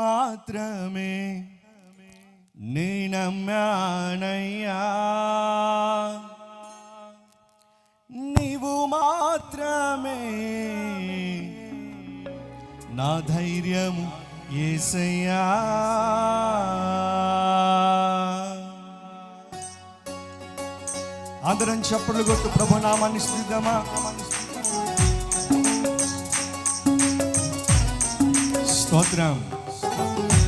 మాత్రమే నేనమ్మానయ్యా నీవు మాత్రమే నా ధైర్యము ఏసయ్యా. అందరం చప్పట్లు కొట్టు ప్రభు నామాన్ని స్థిద్దామా స్తోత్రం. Thank you.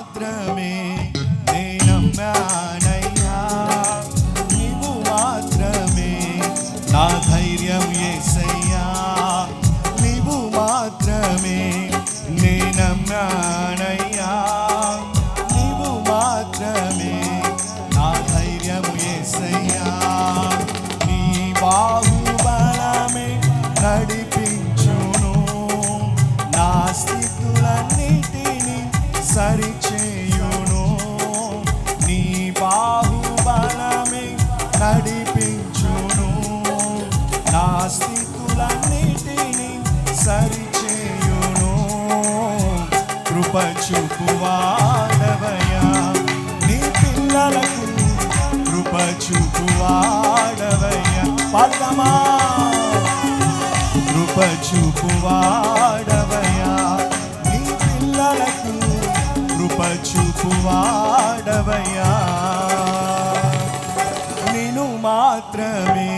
మాత్రమే నేనమ్మానయ్యా నీవు మాత్రమే నా ధైర్యం ఏసయ్యా. నీవు మాత్రమే నేనమ్మానయ్యా నీవు మాత్రమే నా ధైర్యం ఏసయ్యా. నీ బాహుబలమే నడిపించును. నా స్థితులన్నిటిని సరిచేయును కృప చూపువాడవయ్యా నీ పిల్లలకు కృప చూపువాడవయ్యా పదమా కృప చూపువాడవయ్యా నీ పిల్లలకు కృప చూపువాడవయ్యా నేను మాత్రమే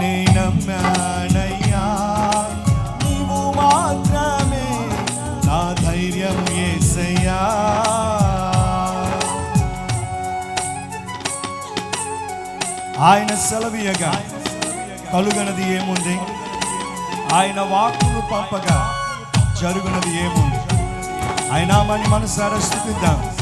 నేనమ్మానయ్యా ఆయన సెలవీయగా. కలుగనది ఏముంది? ఆయన వాక్కును పంపగా జరుగునది ఏముంది? ఆయన మన మనసారా స్థుతిద్దాం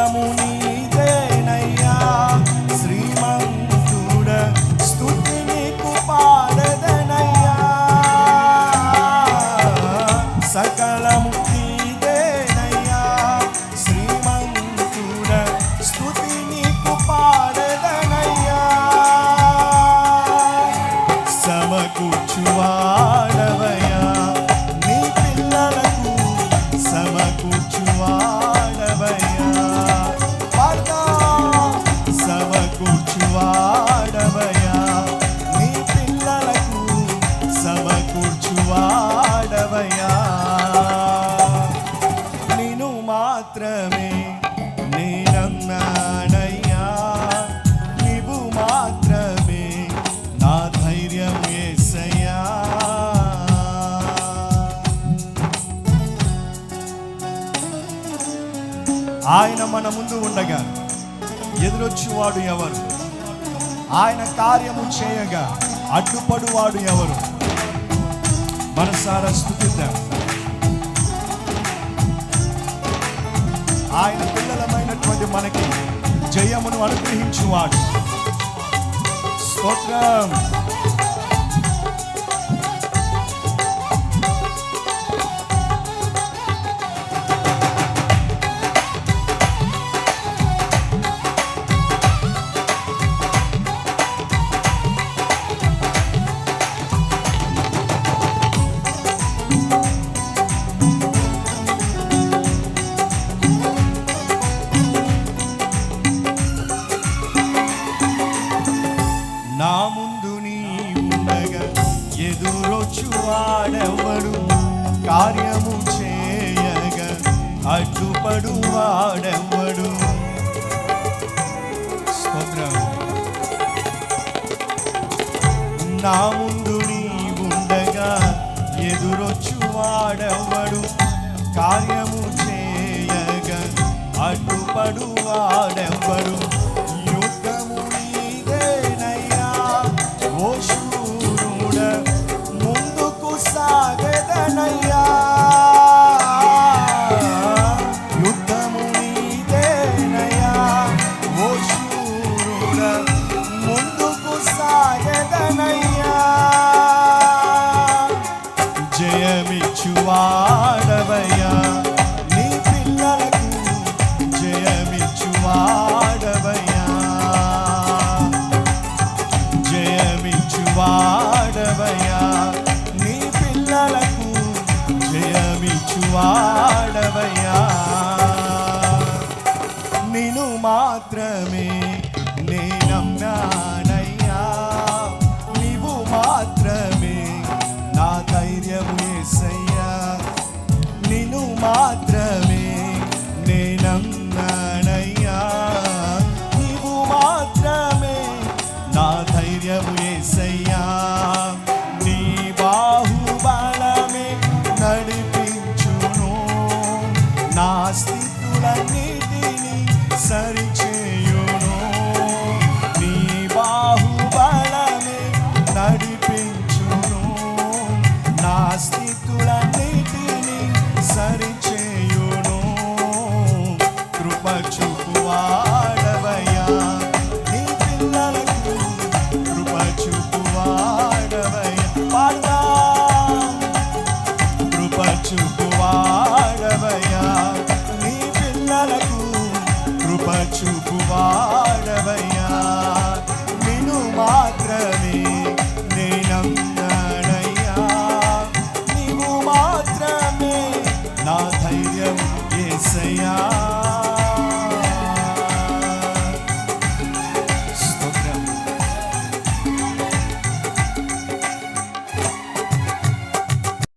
సమకూర్చువాడవయ్యా ఆయన మన ముందు ఉండగా ఎదురొచ్చువాడు ఎవరు? ఆయన కార్యము చేయగా అడ్డుపడువాడు ఎవరు? మనసారా స్థుతిద్దాం. ఆయన పిల్లలమైనటువంటి మనకి జయమును అనుగ్రహించువాడు. స్తోత్రం. ఎదురొచ్చువాడెవడు? కార్యము చేయగ అడ్డుపడు వాడెవడు? నా ముందు నీవుండగా ఎదురొచ్చువాడెవడు? కార్యము చేయగ అడ్డుపడు వాడెవడు? alma treme